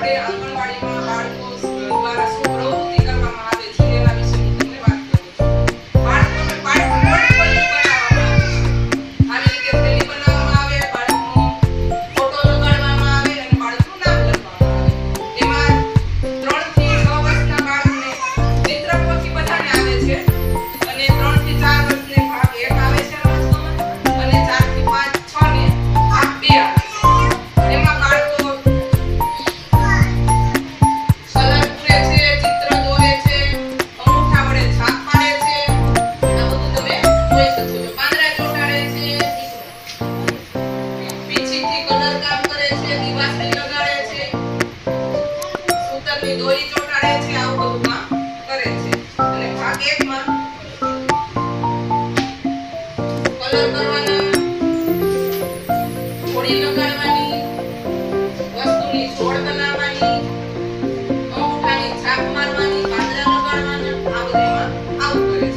Thank. દોરી ચોટાડે છે, આવું બધું કામ કરે છે. અને ભાગ એકમાં કલર કરવાના હોળી લગાડવાની, વસ્તુની છોડ બનાવવાની અંગૂઠાની છાપ મારવાની, પાંદડા લગાડવાના, આ બધામાં આવું કરે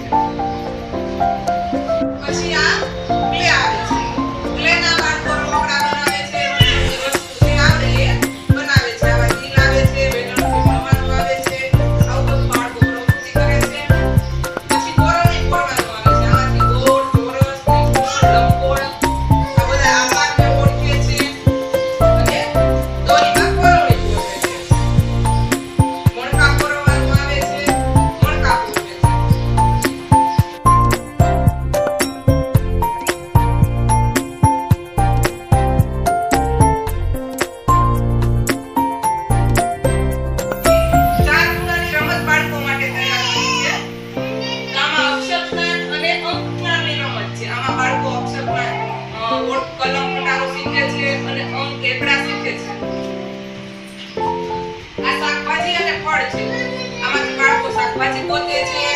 Ama di baru sak, masih bodoh aja.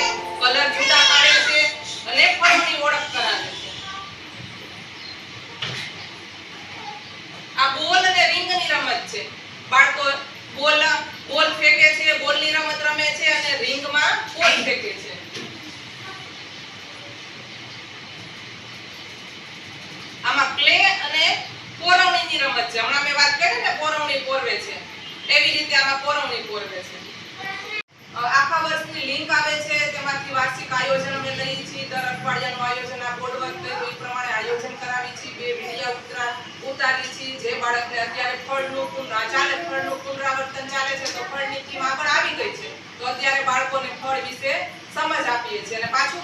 અઠવાડિયાનું આયોજન આ બોર્ડ વખતે એ પ્રમાણે આયોજન કરાવી છે. બે મીડિયા ઉતરા ઉતારી છે. જે બાળકને અત્યારે ફળનું પુનરા ચાલે ફળનું પુનરાવર્તન ચાલે છે, તો ફળની ટીમ આગળ આવી ગઈ છે. તો અત્યારે બાળકોને ફળ વિશે સમજ આપીએ છીએ અને પાછું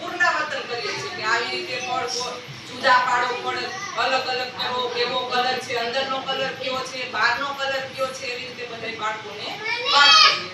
પુનરાવર્તન કરીએ છીએ કે આવી રીતે ફળ જુદા પાડો ફળ, અલગ અલગ કેવો કેવો કલર છે, અંદરનો કલર કેવો છે, બહારનો કલર કેવો છે, એવી રીતે બધા બાળકોને વાત કરીએ